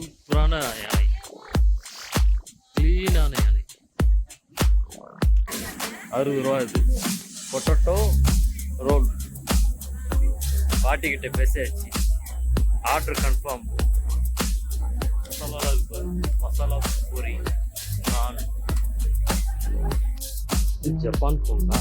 சூப்பரான யானை க்ளீனான யானை அறுபது ரூபா இது. பொட்டோட்டோ ரோல் பாட்டிக்கிட்ட பேசியாச்சு ஆர்டர் கன்ஃபார்ம் மசாலா மசாலா பூரி நான் ஜப்பான் போங்கா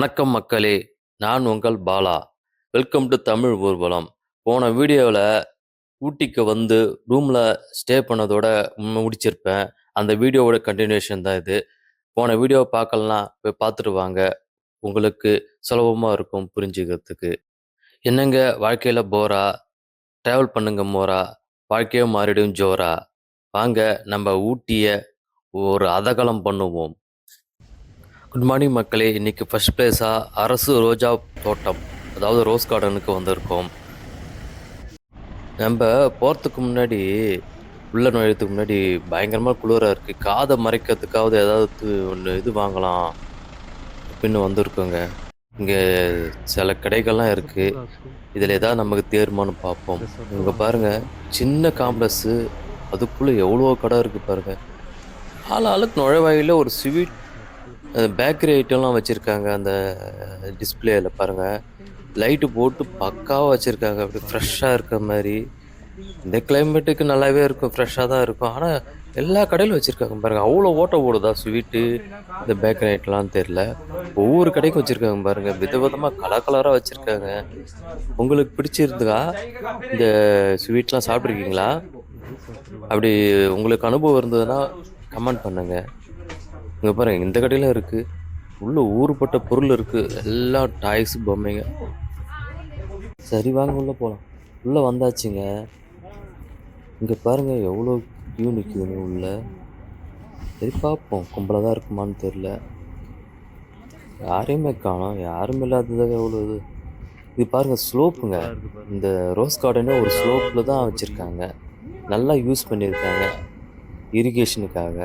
வணக்கம் மக்களே நான் உங்கள் பாலா. வெல்கம் டு தமிழ் ஊர்வலம். போன வீடியோவில் ஊட்டிக்கு வந்து ரூமில் ஸ்டே பண்ணதோட முடிச்சிருப்பேன். அந்த வீடியோவோட கண்டினியூஷன் தான் இது. போன வீடியோவை பார்க்கலாம் போய் பார்த்துட்டு வாங்க. உங்களுக்கு சுலபமாக இருக்கும் புரிஞ்சுக்கிறதுக்கு. என்னங்க வாழ்க்கையில் போரா? ட்ராவல் பண்ணுங்க மோரா? வாழ்க்கையே மாறிடும் ஜோரா? வாங்க நம்ம ஊட்டியை ஒரு அதகலம் பண்ணுவோம். குட் மார்னிங் மக்களே. இன்றைக்கி ஃபர்ஸ்ட் பிளேஸாக அரசு ரோஜா தோட்டம் அதாவது ரோஸ் கார்டனுக்கு வந்திருக்கோம். நம்ம போகிறதுக்கு முன்னாடி உள்ள நுழையத்துக்கு முன்னாடி பயங்கரமாக குளிராக இருக்குது காதை மறைக்கிறதுக்காவது ஏதாவது ஒன்று இது வாங்கலாம் அப்படின்னு வந்திருக்கோங்க. இங்கே சில கடைகள்லாம் இருக்குது இதில் ஏதாவது நமக்கு தேர்மானு பார்ப்போம். இங்கே பாருங்கள் சின்ன காம்ப்ளெக்ஸு அதுக்குள்ளே எவ்வளோ கடை இருக்குது பாருங்கள் ஆள் ஆளுக்கு நுழைவாயில ஒரு ஸ்வீட் பேக்கரி ஐட்டம்லாம் வச்சுருக்காங்க அந்த டிஸ்பிளேயில் பாருங்கள் லைட்டு போட்டு பக்காவாக வச்சுருக்காங்க அப்படி ஃப்ரெஷ்ஷாக இருக்க மாதிரி. இந்த கிளைமேட்டுக்கு நல்லாவே இருக்கும் ஃப்ரெஷ்ஷாக தான் இருக்கும். ஆனால் எல்லா கடையிலும் வச்சுருக்காங்க பாருங்கள் அவ்வளோ ஓட்ட ஓடுதா ஸ்வீட்டு இந்த பேக்கரி ஐட்டம்லாம் தெரில ஒவ்வொரு கடைக்கும் வச்சுருக்காங்க பாருங்கள் விதவிதமாக கலர் கலராக வச்சுருக்காங்க. உங்களுக்கு பிடிச்சிருந்தா இந்த ஸ்வீட்லாம் சாப்பிட்ருக்கீங்களா அப்படி உங்களுக்கு அனுபவம் இருந்ததுன்னா கமெண்ட் பண்ணுங்கள் இங்கே பாருங்க இந்த கடையில் இருக்குது உள்ள ஊறுபட்ட பொருள் இருக்குது எல்லா டாய்ஸ் பொம்மைங்க. சரி வாங்க உள்ளே போகலாம் உள்ளே வந்தாச்சுங்க. இங்கே பாருங்கள் எவ்வளோ கியூ நிற்குதுங்க உள்ள. சரி பார்ப்போம். கும்பலாக தான் இருக்குமான்னு தெரில யாரையுமே காணும். யாரும் இல்லாததாக எவ்வளோ இது? இது பாருங்கள் ஸ்லோப்புங்க இந்த ரோஸ் கார்டனே ஒரு ஸ்லோப்பில் தான் வச்சுருக்காங்க. நல்லா யூஸ் பண்ணியிருக்காங்க. இரிகேஷனுக்காக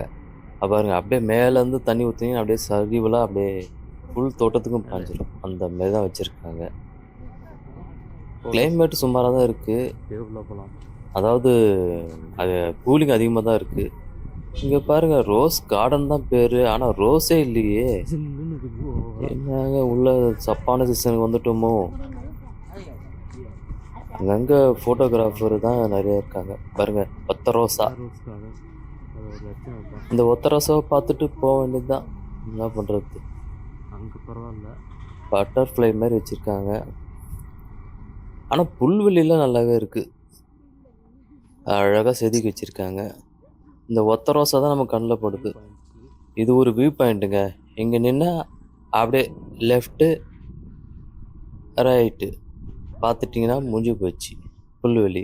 அப்ப பாருங்க அப்படியே மேலேருந்து தண்ணி ஊற்றினீங்கன்னா அப்படியே சரிவலாக அப்படியே ஃபுல் தோட்டத்துக்கும் பாஞ்சிடும் அந்த மாதிரி தான் வச்சுருக்காங்க. கிளைமேட் சுமாராக தான் இருக்குது அதாவது அது கூலிங் அதிகமாக தான் இருக்குது இங்கே பாருங்க ரோஸ் கார்டன் தான் பேர். ஆனால் ரோஸே இல்லையே. என்னங்க உள்ள சப்பான சீசனுக்கு வந்துட்டோமோ? அங்கங்கே ஃபோட்டோகிராஃபர் தான் நிறைய இருக்காங்க. பாருங்க ஒத்த ரோஸா இந்த ஒத்த ரோஸாவை பார்த்துட்டு போக வேண்டியது தான் என்ன பண்ணுறது அங்கே பரவாயில்ல. பட்டர்ஃப்ளை மாதிரி வச்சுருக்காங்க. ஆனால் புல்வெளிலாம் நல்லாவே இருக்குது அழகாக செதுக்கி வச்சுருக்காங்க. இந்த ஒத்த ரோஸா தான் நம்ம கண்ணில் படுது. இது ஒரு வியூ பாயிண்ட்டுங்க இங்கே நின்னா அப்படியே லெஃப்ட்டு ரைட்டு பார்த்துட்டிங்கன்னா முடிஞ்சு போச்சு. புல்வெளி.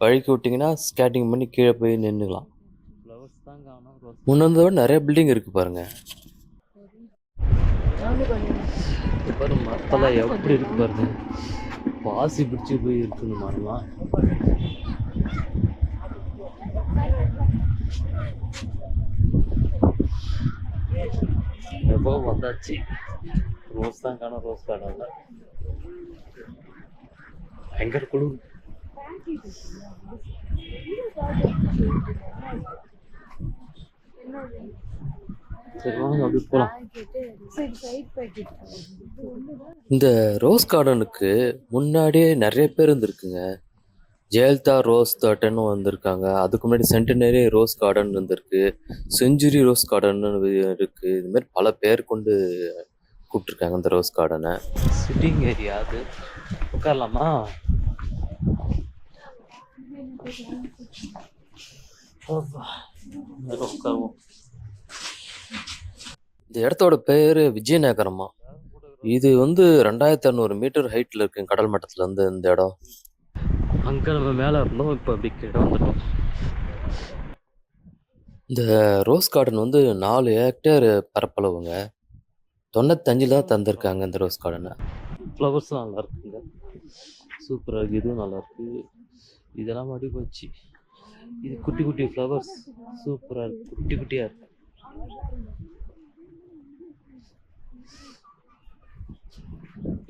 வழுக்கி விட்டிங்கன்னா ஸ்கேட்டிங் பண்ணி கீழே போய் நின்றுக்கலாம் முன்னதை விட நிறைய பில்டிங் இருக்குது பாருங்க. பாரு மரத்தெல்லாம் எப்படி இருக்கு பாருங்க. பாசி பிடிச்சி போய் இருக்குன்னு மரம்லாம் எப்போ வந்தாச்சு? ரோஸ் தான் காணும் ரோஸ் காணும் பயங்கர குளிர் சரி வாங்க அப்படி போகலாம் சரி சைட் பாக்கெட் இந்த ரோஸ் கார்டனுக்கு முன்னாடியே நிறைய பேர் இருந்திருக்குங்க. ஜெயலலிதா ரோஸ் தோட்டன்னு வந்திருக்காங்க. அதுக்கு முன்னாடி சென்டினரி ரோஸ் கார்டன் இருந்திருக்கு. செஞ்சுரி ரோஸ் கார்டன் இருக்கு. இது மாதிரி பல பேர் கொண்டு கூப்பிட்டுருக்காங்க இந்த ரோஸ் கார்டனை சிட்டிங் ஏரியா அது. உட்காரலாமா? அப்பா. இந்த இடத்தோட பேர் விஜயநகரமா? இது வந்து ரெண்டாயிரத்தி அறநூறு மீட்டர் ஹைட்ல இருக்கு கடல் மட்டத்துல இருந்து இந்த இடம். அங்கே நம்ம மேலே இருந்தோம் இப்போ அப்படி கீழே வந்துட்டோம். இந்த ரோஸ் கார்டன் வந்து நாலு ஹெக்டேர் பரப்பளவுங்க. தொண்ணூத்தஞ்சில் தான் தந்திருக்காங்க இந்த ரோஸ் கார்டனை ஃப்ளவர்ஸ்லாம் நல்லா இருக்குங்க. சூப்பராக இருக்குது இதுவும் நல்லா இருக்கு. இதெல்லாம் மடி போச்சு. இது குட்டி குட்டி ஃப்ளவர்ஸ் சூப்பராக இருக்கு. குட்டி குட்டியாக இருக்கு.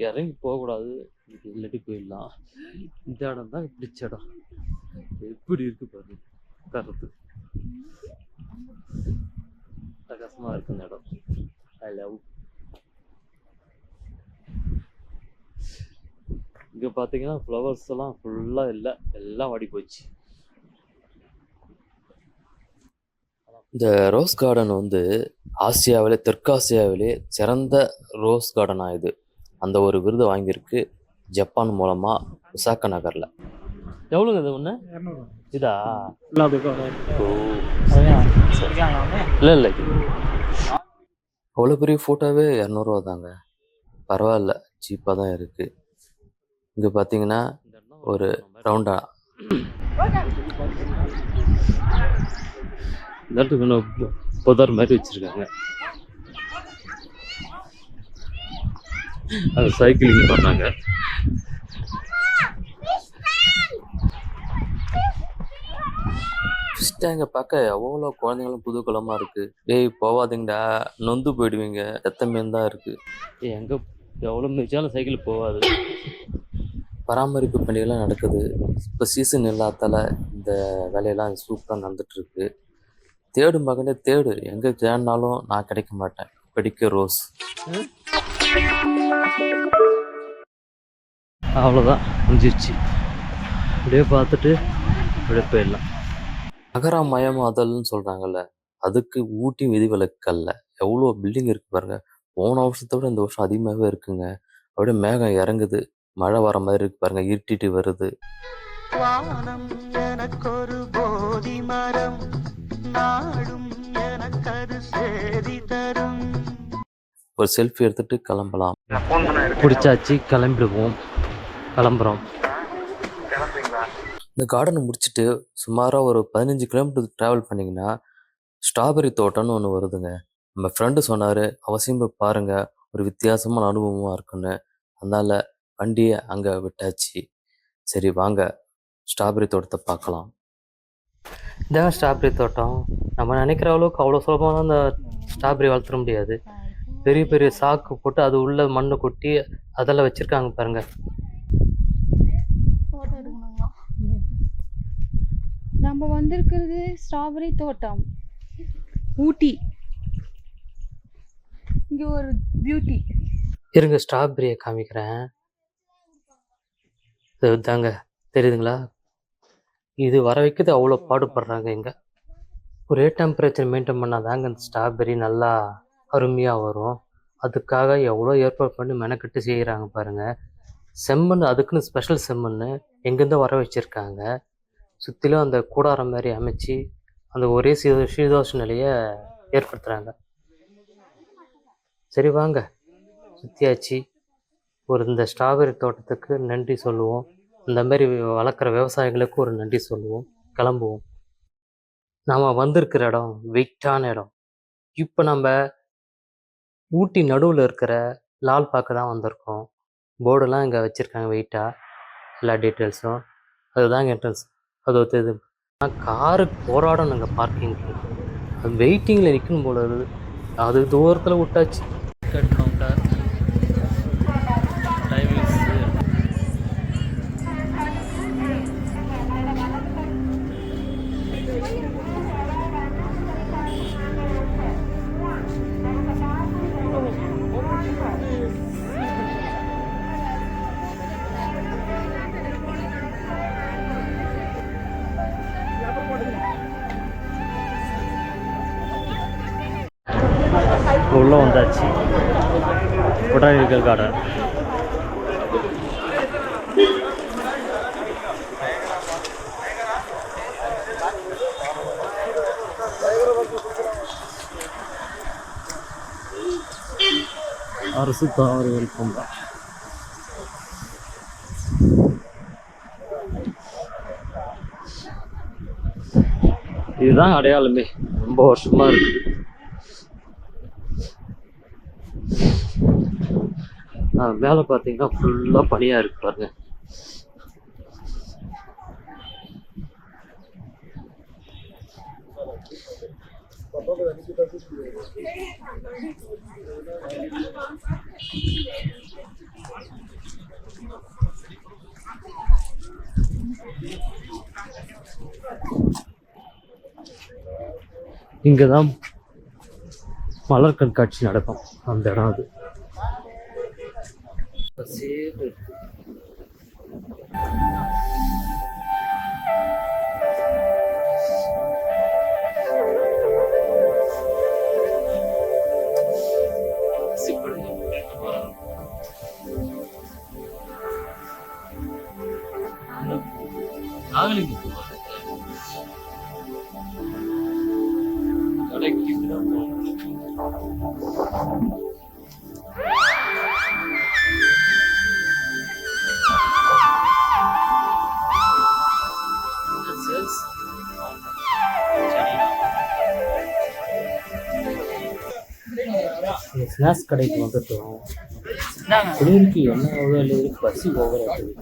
இறங்கி போகக்கூடாது. இது இல்லாட்டி போயிடலாம். இந்த இடம் தான் பிடிச்ச இடம். எப்படி இருக்கு பாரு. கருத்து. பிரகாசமாக இருக்கு இந்த இடம். ஐ லவ் இங்கே பார்த்தீங்கன்னா ஃப்ளவர்ஸ் எல்லாம் ஃபுல்லாக இல்லை. எல்லாம் வாடி போச்சு இந்த ரோஸ் கார்டன் வந்து ஆசியாவிலே தெற்காசியாவிலே சிறந்த ரோஸ் கார்டனா இது. அந்த ஒரு விருது வாங்கியிருக்கு ஜப்பான் மூலமா ஒசாக்கா நகர்ல. எவ்வளோங்க இது ஒன்று இதா? இல்லை இல்லை அவ்வளோ பெரிய ஃபோட்டோவே இரநூறுவா தாங்க. பரவாயில்ல சீப்பாக தான் இருக்கு. இங்கே பார்த்தீங்கன்னா ஒரு ரவுண்டா. இடத்துக்கு இன்னும் புதர் மாதிரி வச்சிருக்காங்க. அது சைக்கிளிங் பண்ணாங்க. ஃபிஷ் டேங்கை பார்க்க எவ்வளோ குழந்தைங்களும் புதுக்குளமாக இருக்கு. டேய் போவாதீங்கடா. நொந்து போயிடுவீங்க. ரத்த மீன் தான் இருக்கு. எங்க எவ்வளோ மிதிச்சாலும் சைக்கிள் போகாது பராமரிப்பு பணிகள்லாம் நடக்குது. இப்போ சீசன் இல்லாதால இந்த வேலையெல்லாம் சூப்பராக நடந்துட்டு தேடும் மகனே தேடு எங்கே தேடினாலும் நான் கிடைக்க மாட்டேன். படிக்க ரோஸ். அவ்வளோதான் முடிஞ்சிருச்சு. அப்படியே பார்த்துட்டு அப்படியே போயிடலாம். நகரமயமாதல்னு சொல்கிறாங்கல்ல அதுக்கு ஊட்டி விதிவிலக்கல்ல எவ்வளோ பில்டிங் இருக்கு பாருங்க. போன வருஷத்தை விட இந்த வருஷம் அதிகமாகவே இருக்குங்க. அப்படியே மேகம் இறங்குது. மழை வர மாதிரி இருக்கு பாருங்க. இருட்டிட்டு வருது. வானம் எனக்கொரு போதி மரம். நாடும் எனக்கது சேதி தரும். ஒரு செல்ஃபி எடுத்துட்டு கிளம்பலாம். பிடிச்சாச்சு கிளம்பிடுவோம். கிளம்புறோம். இந்த கார்டனை முடிச்சுட்டு சுமாராக ஒரு பதினஞ்சு கிலோமீட்டர் ட்ராவல் பண்ணிங்கன்னா ஸ்ட்ராபெரி தோட்டம்னு ஒன்று வருதுங்க. நம்ம ஃப்ரெண்டு சொன்னார் அவசியம் போய் பாருங்க ஒரு வித்தியாசமான அனுபவமாக இருக்குன்னு. அதனால வண்டியை அங்கே விட்டாச்சு. சரி வாங்க. ஸ்ட்ராபெரி தோட்டத்தை பார்க்கலாம். இதான் ஸ்ட்ராபெரி தோட்டம். நம்ம நினைக்கிற அளவுக்கு அவ்வளோ சுலபமாக அந்த ஸ்ட்ராபெரி வளர்த்துற முடியாது. பெரிய பெரிய சாக்கு போட்டு அது உள்ள மண்ணை கொட்டி அதெல்லாம் வச்சிருக்காங்க பாருங்க. போட்டோ எடுக்கணுங்களா நம்ம வந்திருக்கிறது ஸ்ட்ராபெரி தோட்டம். ஊட்டி. இங்க ஒரு பியூட்டி இருங்க ஸ்ட்ராபெரியை காமிக்கிறேன். இது தாங்க தெரியுதுங்களா? இது வர வைக்கிறது அவ்வளோ பாடுபடுறாங்க இங்க. ஒரே டெம்பரேச்சர் மெயின்டைன் பண்ணாதாங்க இந்த ஸ்ட்ராபெரி நல்லா அருமையாக வரும். அதுக்காக எவ்வளோ ஏற்பாடு பண்ணி மெனக்கெட்டு செய்கிறாங்க பாருங்க. செம்மண் அதுக்குன்னு ஸ்பெஷல் செம்மண் எங்கேருந்தோ வர வச்சுருக்காங்க. சுற்றிலும் அந்த கூடாரம் மாதிரி அமைச்சு அந்த ஒரே சீதோ சீதோஷ நிலையை ஏற்படுத்துகிறாங்க சரி வாங்க. சுற்றியாச்சு ஒரு இந்த ஸ்ட்ராபெரி தோட்டத்துக்கு நன்றி சொல்லுவோம். இந்த மாதிரி வளர்க்குற விவசாயிகளுக்கு ஒரு நன்றி சொல்லுவோம். கிளம்புவோம். நாம் வந்திருக்கிற இடம் வெயிட்டான இடம். இப்போ நம்ம ஊட்டி நடுவில் இருக்கிற லால் பார்க்க தான் வந்திருக்கோம். போர்டெல்லாம் இங்கே வச்சுருக்காங்க வெயிட்டாக எல்லா டீட்டெயில்ஸும் அதுதாங்க என்ட்ரன்ஸ் அது ஒரு ஒருத்தது காருக்கு போராடணுங்க பார்க்கிங்க்கு அது வெயிட்டிங்கில் நிற்கும் போல அது தூரத்தில் விட்டாச்சு. உள்ளே வந்தாச்சு. பொட்டானிக்கல் கார்டன் அரசு தாவரவியல் பூங்கா. இதுதான் அடையாளமே. ரொம்ப வருஷமா இருக்கு. மேல பார்த்தீங்கன்னா ஃபுல்லாக பனியாக இருக்கு பாருங்க. இங்கே தான் மலர் கண்காட்சி நடக்கும். அந்த இடம் அது. பசேல்னு இருக்கு. நாகலிங்க பூவா? கடைக்கு தான் போகணும். ஸ்நாக்ஸ் கடைக்கு வந்துட்டோம். குளிருக்கு என்ன ஓவர் இருக்கு பசி ஓவர் ஆகுது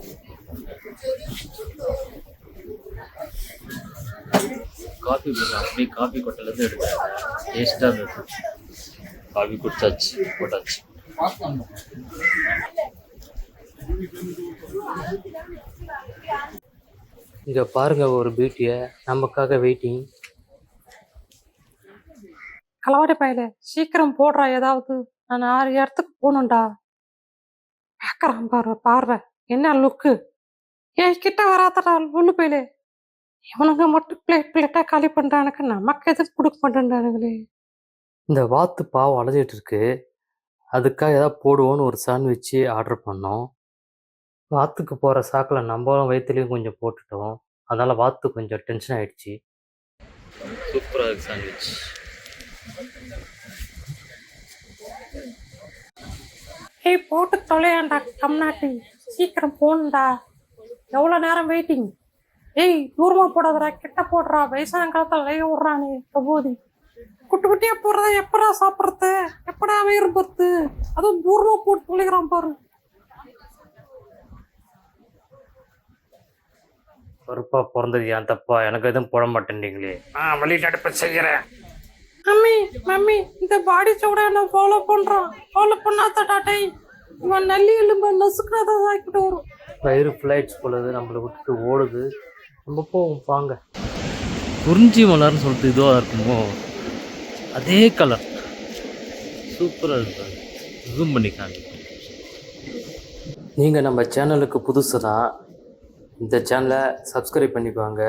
காஃபி அப்படியே காஃபி கொட்டையிலேருந்து எடுத்தேன். டேஸ்ட்டாக இருந்தது. காஃபி குடிச்சாச்சு போட்டாச்சு. இங்கே பாருங்க ஒரு பியூட்டியை நமக்காக வெயிட்டிங் களவாடி பயலே சீக்கிரம் போடுறா ஏதாவது. நான் ஆறு இடத்துக்கு போகணும்டா. பார்க்கறான் பாரு பார்வை. என்ன லுக்கு ஏய் கிட்ட வராதடா உள்ளு பயலே. இவனுங்க மட்டும் பிளேட் பிளேட்டா காலி பண்றானுக்கு நமக்கு எதுவும் கொடுக்க மாட்டேன்றானுங்களே. இந்த வாத்து பாவம் அலைஞ்சிட்டு இருக்கு. அதுக்காக ஏதாவது போடுவோன்னு ஒரு சாண்ட்விட்சு ஆர்டர் பண்ணோம். வாத்துக்கு போகிற சாக்கில் நம்மளும் வயிற்றுலையும் கொஞ்சம் போட்டுட்டோம். அதனால் வாத்து கொஞ்சம் டென்ஷன் ஆயிடுச்சு. சூப்பராக இருக்கு சாண்ட்விச் ஏய் போட்டு தொலையாண்டா கம்நாட்டி சீக்கிரம் போகணும்டா. எவ்வளோ நேரம் வெயிட்டிங் ஏய் தூரமா போடாதடா கிட்ட போடுறா. வயசான காலத்துல லைவ் விட்றானே பிரபோதி. குட்டி குட்டியா போடுறத எப்படா சாப்பிட்றது? எப்படா வயிறு பத்து அதுவும் தூரமா போட்டு தொலைகிறான் பாரு. கருப்பாக பிறந்தது ஏன் தப்பா? எனக்கு எதுவும் போட மாட்டேன்றீங்களே. ஆ வழிட்டு அடுப்பு செய்கிறேன். மம்மி மம்மி இந்த பாடி சோட நான் ஃபாலோ பண்றான்? ஃபாலோ பண்ணாதடா டேய். இவன் நல்லி எலும்பு நசுக்குறதான் ஆக்கிட்டு வரும். வயிறு ஃப்ளைட்ஸ் போலுது நம்மளை விட்டுட்டு ஓடுது. நம்ம போவோம் வாங்க. குறிஞ்சி மலர்னு சொல்லிட்டு இதுவாக இருக்குமோ? அதே கலர் சூப்பராக இருக்கு. ஜூம் பண்ணிக்காங்க நீங்கள் நம்ம சேனலுக்கு புதுசுனா இந்த சேனலை சப்ஸ்கிரைப் பண்ணிக்கோங்க.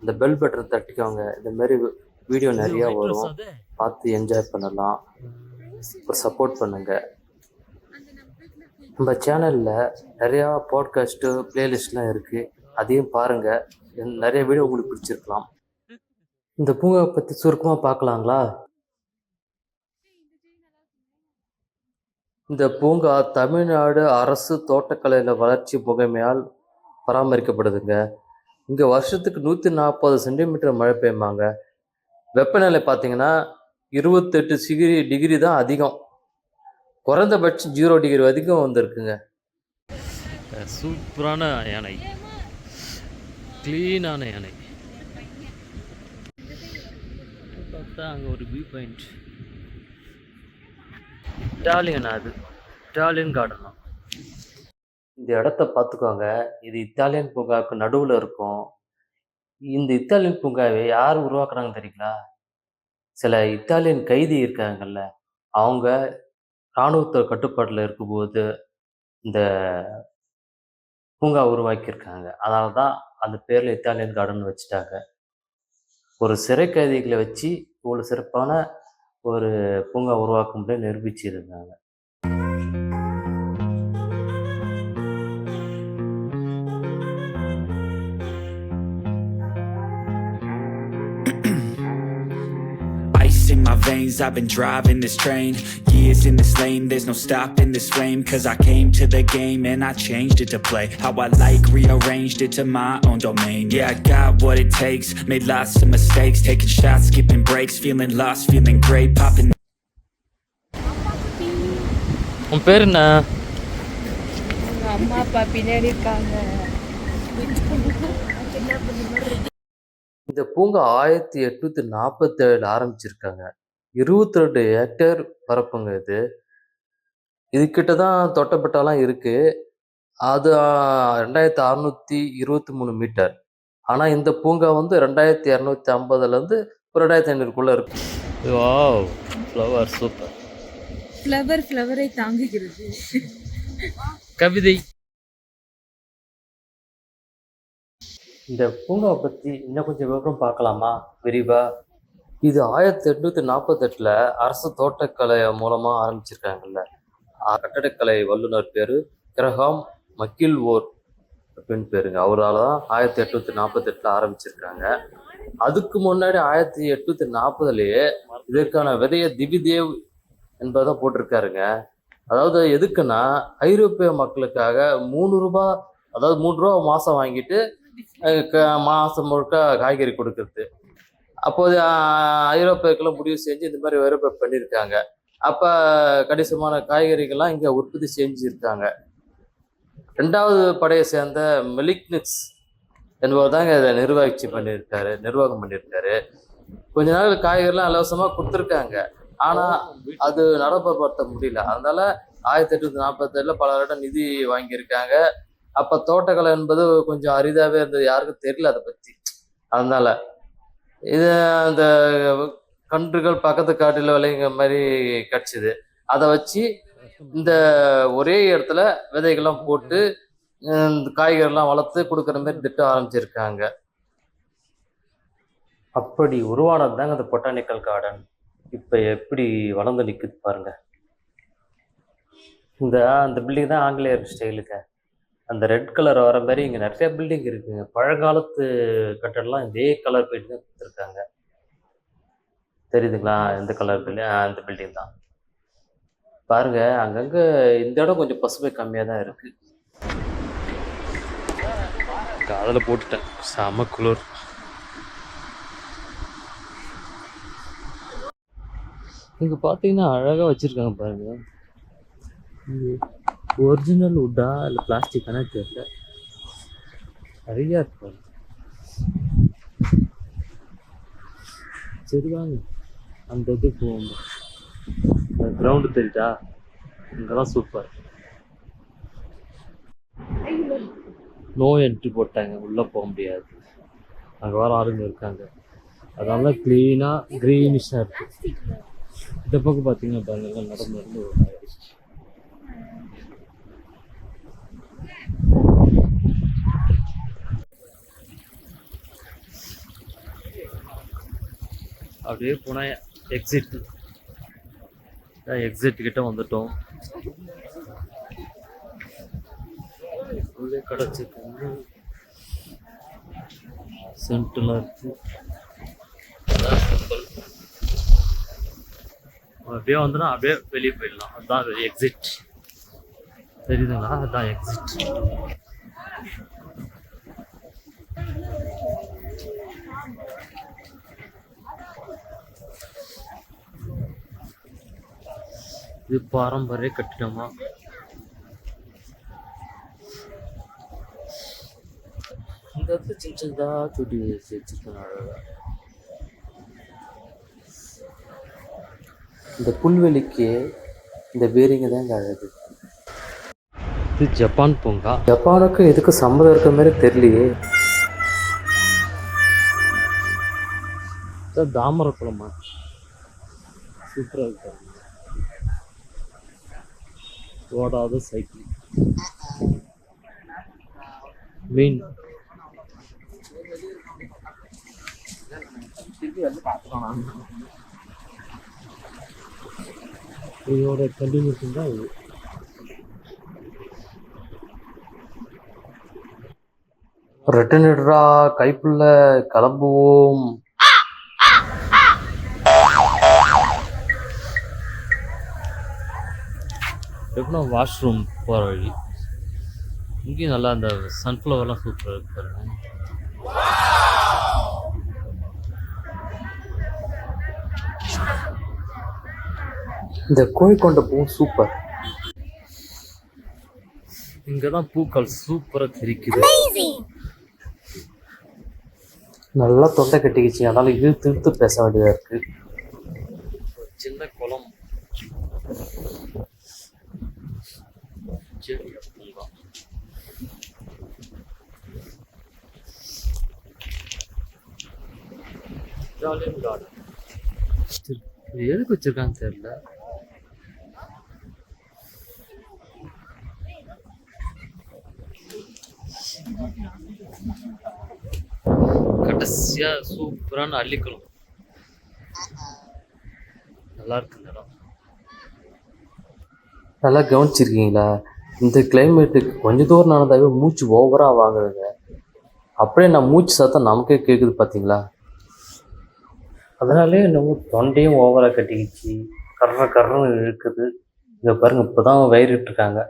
இந்த பெல் பட்டன் தட்டிக்கோங்க. இந்த மாதிரி வீடியோ நிறையா வரும். பார்த்து என்ஜாய் பண்ணலாம். ஒரு சப்போர்ட் பண்ணுங்கள் நம்ம சேனலில் நிறையா பாட்காஸ்ட்டு பிளேலிஸ்ட்லாம் இருக்குது அதையும் பாருங்கள் நிறைய வீடியோ உங்களுக்கு பிடிச்சிருக்கலாம். இந்த பூங்காவை பற்றி சுருக்கமாக பார்க்கலாங்களா? இந்த பூங்கா தமிழ்நாடு அரசு தோட்டக்கலையில் வளர்ச்சி முகமையால் பராமரிக்கப்படுதுங்க. இங்கே வருஷத்துக்கு நூற்றி நாற்பது சென்டிமீட்டர் மழை பெய்யுமாங்க. வெப்பநிலை பார்த்தீங்கன்னா இருபத்தெட்டு டிகிரி டிகிரி தான் அதிகம். குறைந்தபட்சம் ஜீரோ டிகிரி வரைக்கும் வந்திருக்குங்க. சூப்பரான யானை. க்ளீனான யானை. பார்த்தா அங்கே ஒரு வியூ பாயிண்ட் இட்டாலியன் அது. இட்டாலியன் கார்டன் இந்த இடத்த பார்த்துக்கோங்க. இது இத்தாலியன் பூங்காவுக்கு நடுவில் இருக்கும். இந்த இத்தாலியன் பூங்காவை யார் உருவாக்குறாங்க தெரியுங்களா? சில இத்தாலியன் கைதி இருக்காங்கல்ல அவங்க இராணுவத்தோட கட்டுப்பாட்டில் இருக்கும்போது இந்த பூங்கா உருவாக்கியிருக்காங்க. அதனால தான் அந்த பேரில் இத்தாலியன் கார்டன் வச்சுட்டாங்க. ஒரு சிறை கைதிகளை வச்சு இவ்வளோ சிறப்பான ஒரு பூங்கா உருவாக்க முடியும் நிரூபிச்சிருந்தாங்க. Veins, I've been driving this train Years in this lane, there's no stopping this flame Cause I came to the game and I changed it to play How I like, rearranged it to my own domain Yeah, I got what it takes, made lots of mistakes Taking shots, skipping breaks, feeling lost, feeling great Popping உன் பேர் என்ன அம்மா அப்பா பின்னாடி இருக்காங்க இந்த பூங்கா ஆயிரத்தி எட்நூத்தி நாற்பத்தி ஏழுல ஆரம்பிச்சிருக்காங்க இருபத்தி ரெண்டு ஹெக்டேர் பரப்புங்க இது. இதுக்கிட்ட தான் தொட்டப்பட்டாலாம் இருக்கு. அது ரெண்டாயிரத்தி அறுநூத்தி இருபத்தி மூணு மீட்டர் ஆனா இந்த பூங்கா வந்து ரெண்டாயிரத்தி இரநூத்தி ஐம்பதுல இருந்து ஒரு ரெண்டாயிரத்தி ஐநூறுக்குள்ள இருக்கு. வாவ்! ஃப்ளவர் சூப்பர் ஃப்ளவர் ஃப்ளவரை தாங்குகிறது. கவிதை. இந்த பூங்காவை பற்றி இன்னும் கொஞ்சம் விவரம் பார்க்கலாமா? விரிவா? இது ஆயிரத்தி எட்நூத்தி நாற்பத்தெட்டுல அரசு தோட்டக்கலை மூலமா ஆரம்பிச்சிருக்காங்கல்ல. கட்டடக்கலை வல்லுநர் பேரு கிரஹாம் மக்கில் ஓர் அப்படின்னு பேருங்க. அவரால் தான் ஆயிரத்தி எட்நூத்தி நாற்பத்தெட்டில் ஆரம்பிச்சிருக்காங்க. அதுக்கு முன்னாடி ஆயிரத்தி எட்நூத்தி நாற்பதுலயே இதற்கான விதைய திவிதேவ் என்பதை போட்டிருக்காருங்க. அதாவது எதுக்குன்னா ஐரோப்பிய மக்களுக்காக மூணு ரூபா அதாவது மூணு ரூபா மாதம் வாங்கிட்டு மாதம் க- முழுக்க காய்கறி கொடுக்கறது. அப்போது ஐரோப்பியர்களும் முடிவு செஞ்சு இந்த மாதிரி வேறுப பண்ணியிருக்காங்க. அப்போ கணிசமான காய்கறிகள்லாம் இங்கே உற்பத்தி செஞ்சுருக்காங்க. ரெண்டாவது படையை சேர்ந்த மெலிக்னிக்ஸ் என்பவர் தாங்க இதை நிர்வாகிச்சு பண்ணியிருக்காரு நிர்வாகம் பண்ணியிருக்காரு. கொஞ்ச நாள் காய்கறிலாம் இலவசமாக கொடுத்துருக்காங்க. ஆனால் அது நடைமுறைப்படுத்த முடியல. அதனால ஆயிரத்தி எட்நூத்தி நாற்பத்தேழில் பல வருடம் நிதி வாங்கியிருக்காங்க. அப்போ தோட்டக்கலை என்பது கொஞ்சம் அரிதாகவே இருந்தது. யாருக்கும் தெரியல அதை பற்றி அதனால இது அந்த கன்றுகள் பக்கத்து காட்டில் விளையுங்கிற மாதிரி கிடச்சிது. அதை வச்சு இந்த ஒரே இடத்துல விதைகள்லாம் போட்டு இந்த காய்கறிலாம் வளர்த்து கொடுக்குற மாதிரி திட்டம் ஆரம்பிச்சிருக்காங்க. அப்படி உருவானது தாங்க அந்த பொட்டானிக்கல் கார்டன். இப்போ எப்படி வளர்ந்து நிற்குது பாருங்க. இந்த அந்த பில்டிங் தான் ஆங்கிலேயர் ஸ்டைலுங்க அந்த ரெட் கலர் வர மாதிரி இங்கே நிறைய பில்டிங் இருக்குங்க. பழங்காலத்து கட்டடம்லாம் இதே கலர் பெயிண்ட் தான் கொடுத்துருக்காங்க. தெரியுதுங்களா? எந்த கலர் பில்டிங் அந்த பில்டிங் தான். பாருங்க அங்கங்க இந்த இடம் கொஞ்சம் பசுமை கம்மியாக தான் இருக்கு. காதில் போட்டுட்டேன். செம குளிர். இங்கே பார்த்தீங்கன்னா அழகாக வச்சுருக்காங்க பாருங்க. ஒரிஜினல் உட்டா இல்லை பிளாஸ்டிக்கானே தெரியல. நிறையா இருக்கும் சரி வாங்க. அந்த இது போவோம். அந்த கிரவுண்டு தெரியுதா? இங்கே தான் சூப்பர் நோ என்ட்ரி போட்டாங்க. உள்ளே போக முடியாது. அங்கே வர ஆளுங்க இருக்காங்க. அதனால க்ளீனாக க்ரீனிஷாக இருக்குது இந்த பக்கம் பார்த்தீங்கன்னா பாருங்கள் நடந்து நடந்து ஒரு அப்படியே போனால் எக்ஸிட் எக்ஸிட் கிட்ட வந்துட்டோம். உள்ளே கிடச்சிருக்கு. சென்டில் இருக்கு. அப்படியே வந்தோன்னா அப்படியே வெளியே போயிடலாம். அதுதான் எக்ஸிட் தெரியுதுங்களா? அதுதான் எக்ஸிட் இது பாரம்பரிய கட்டிடமா? இந்த இடத்துல சின்ன சின்னதாக சுட்டி வச்சிருக்கேன் அழகா. இந்த புல்வெளிக்கு இந்த பேரிங்க தாங்க அழகு. இது ஜப்பான் பூங்கா. ஜப்பானுக்கும் இதுக்கும் சம்மதம் இருக்க மாதிரி தெரியலையே. தாமரை குளமா சூப்பராக இருக்கு. ஓடாத சைக்கிள் மீன் இதோட கண்டினியூஷன் தான் இது. ரிட்டன் எடுறா கைப்புள்ள கிளம்புவோம். எப்படின்னா வாஷ்ரூம் போகிற வழி. இங்கேயும் நல்லா அந்த சன்ஃப்ளவர்லாம் சூப்பராக இருக்கு பாருங்க. இந்த கோழிக்கொண்ட பூவும் சூப்பர் இங்கே தான் பூக்கள் சூப்பராக தெரிக்குது. நல்லா தொண்டை கட்டிக்கிச்சு. அதனால இழுத்து இழுத்து பேச வேண்டியதாக இருக்கு. ஒரு சின்ன குளம் செடி பூங்கா ஜாலியன் கார்டன் இது எதுக்கு வச்சிருக்கான்னு தெரியல கடைசியா சூப்பரான அள்ளிக்குளம் நல்லா இருக்கு இந்த இடம் நல்லா கவனிச்சிருக்கீங்களா? இந்த கிளைமேட்டுக்கு கொஞ்ச தூரம் நடந்தாவே மூச்சு ஓவராக வாங்குதுங்க. அப்படியே நான் மூச்சு சத்தம் நமக்கே கேட்குது பார்த்தீங்களா அதனாலே நம்ம தொண்டையும் ஓவராக கட்டிக்கிச்சு. கர்ற கர்றன்னு இழுக்குது இங்கே பாருங்க இப்போ தான் வயிறுட்டு இருக்காங்க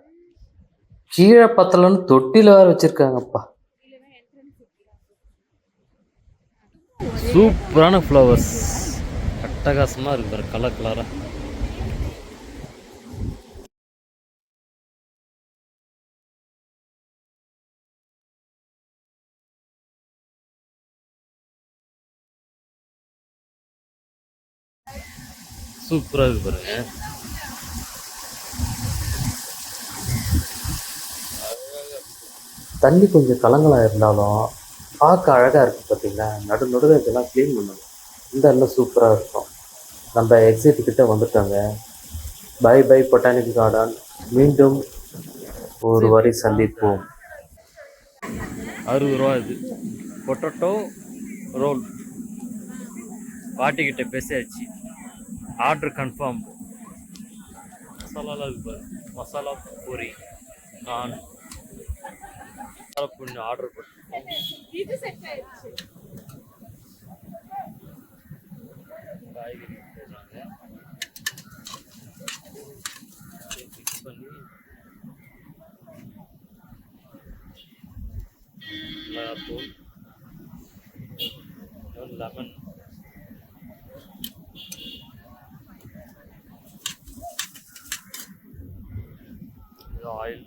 கீழே பத்தலன்னு தொட்டியில் வேறு வச்சுருக்காங்கப்பா. சூப்பரான ஃப்ளவர்ஸ் அட்டகாசமாக இருக்கு பாரு கலர் கலராக சூப்பராக இருக்கு பாருங்க. தண்ணி கொஞ்சம் கலங்கலாக இருந்தாலும் பார்க்க அழகாக இருக்குது பார்த்தீங்களா நடு நடுவில் இதெல்லாம் க்ளீன் பண்ணணும். இந்த இடத்துல சூப்பராக இருக்கும். நம்ம எக்ஸிட் கிட்ட வந்துட்டோங்க. பை பை பொட்டானிக் கார்டன் மீண்டும் ஒரு வரி சந்திப்போம். அறுபது ரூபா இது. பொட்டட்டோ ரோல் பாட்டிக்கிட்ட பேசியாச்சு. ஆர்டர் கன்ஃபார்ம் மசாலாலாம் இருக்கு பாரு மசாலா பூரி நான் பொண்ணு ஆர்டர் பண்ணேன் ஏதோ ஆயில்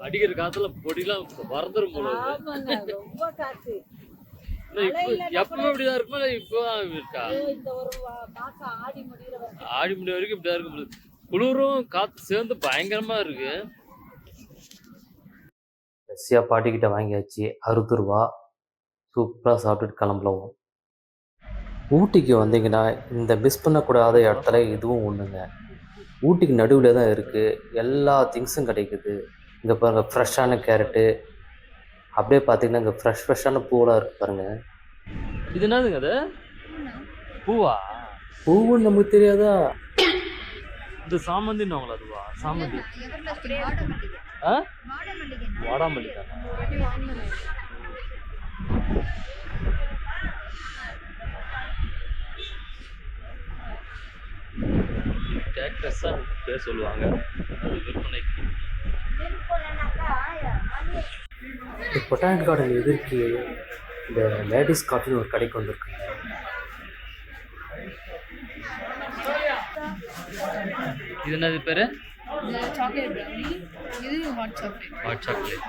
அடிக்கிற காத்துல பொடிலாம் வறந்துரும் போல ரொம்ப காத்து. எப்பவுமே இப்படிதான் இருக்குமா? இப்பதான் இருக்கா? ஆடி முடிகிற வரைக்கும் ஆடி முடிய வரைக்கும் இப்படிதான் இருக்கும். குளிரும் காத்து சேர்ந்து பயங்கரமா இருக்கு. ரஷ்யா பாட்டிக்கிட்ட வாங்கியாச்சு. அறுபது ரூபா. சூப்பராக சாப்பிட்டுட்டு கிளம்பலாம். ஊட்டிக்கு வந்தீங்கன்னா இந்த மிஸ் பண்ணக்கூடாத இடத்துல இதுவும் ஒன்றுங்க ஊட்டிக்கு நடுவில் தான் இருக்குது எல்லா திங்ஸும் கிடைக்குது. இங்கே பாருங்கள் ஃப்ரெஷ்ஷான கேரட்டு அப்படியே பார்த்தீங்கன்னா இங்கே ஃப்ரெஷ் ஃப்ரெஷ்ஷான பூவெல்லாம் இருக்கு பாருங்க. இது என்னதுங்க அது? பூவா? பூவுன்னு நமக்கு தெரியாதா? இந்த சாமந்தின்னு அதுவா? சாமந்தி. ஆ? வாடாமல்லி தானே கேக்டஸா பேர் சொல்லுவாங்க. அது விற்பனைக்கு. பொட்டானிக் கார்டன் எதிர்க்கு இந்த லேடிஸ் காஃபின்னு ஒரு கடைக்கு வந்திருக்குங்க இது என்னது பேர்? சாக்லேட் இது ஹாட் சாக்லேட் ஹாட் சாக்லேட்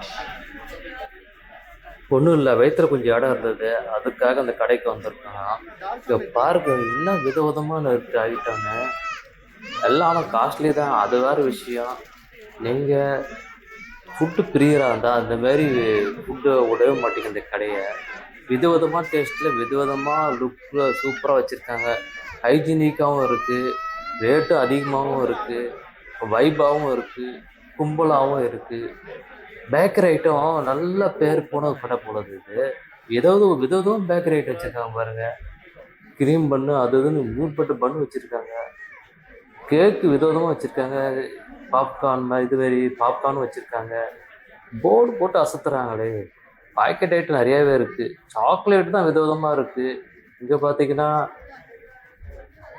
ஒன்றும் இல்லை வயிற்றுல கொஞ்சம் இடம் இருந்தது. அதுக்காக அந்த கடைக்கு வந்திருக்கான். இங்கே பாருங்க என்ன விதவிதமான இருக்கு ஐட்டம்னு எல்லாம் ஆனால் காஸ்ட்லி தான். அது வேறு விஷயம். நீங்கள் ஃபுட்டு பிரியராக இருந்தால் அந்த மாதிரி ஃபுட்டு விடவே மாட்டேங்குது இந்த கடையை. விதவிதமாக டேஸ்ட்டில் விதவிதமாக லுக்கில் சூப்பராக வச்சுருக்காங்க. ஹைஜீனிக்காகவும் இருக்குது ரேட்டு அதிகமாகவும் இருக்குது வைபாகவும் இருக்குது கும்பலாகவும் இருக்குது பேக்கரி ஐட்டம் நல்ல பேர் போன கடை போலது இது. ஏதாவது விதவிதம் பேக்கரி ஐட்டம் வச்சுருக்காங்க பாருங்கள் க்ரீம் பண்ணு அது இதுன்னு மூப்பட்டு பண்ணு வச்சுருக்காங்க. கேக்கு விதவிதமாக வச்சுருக்காங்க. பாப்கார்ன் இது மாதிரி பாப்கார்ன் வச்சுருக்காங்க. போர்டு போட்டு அசத்துறாங்களே. பாக்கெட் ஐட்டம் நிறையாவே இருக்குது சாக்லேட் தான் விதவிதமாக இருக்குது இங்கே பார்த்தீங்கன்னா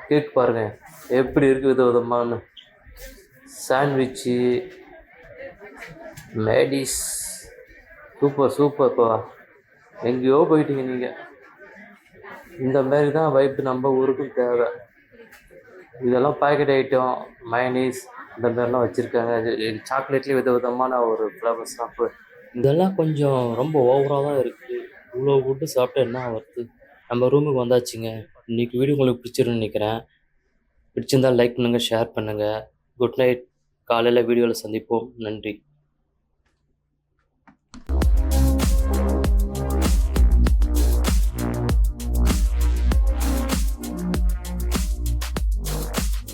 கேக் பாருங்க. எப்படி இருக்குது விதவிதமானு சாண்ட்விட்சு மேடிஸ் சூப்பர் சூப்பர்ப்பா எங்கேயோ போயிட்டீங்க நீங்கள் இந்த மாதிரி தான் வைப்பு நம்ம ஊருக்கும் தேவை. இதெல்லாம் பாக்கெட் ஐட்டம் மைனீஸ் இந்த மாதிரிலாம் வச்சுருக்காங்க. சாக்லேட்லேயே வித விதமான ஒரு ஃப்ளவர்ஸ் இதெல்லாம் கொஞ்சம் ரொம்ப ஓவராக தான் இருக்குது இவ்வளோ ஃபுட்டு சாப்பிட்டா என்ன வருது நம்ம ரூமுக்கு வந்தாச்சுங்க. இன்றைக்கி வீடியோ உங்களுக்கு பிடிச்சிருன்னு நினைக்கிறேன். பிடிச்சிருந்தா லைக் பண்ணுங்கள் ஷேர் பண்ணுங்கள் குட் நைட் காலையில் வீடியோவில் சந்திப்போம். நன்றி.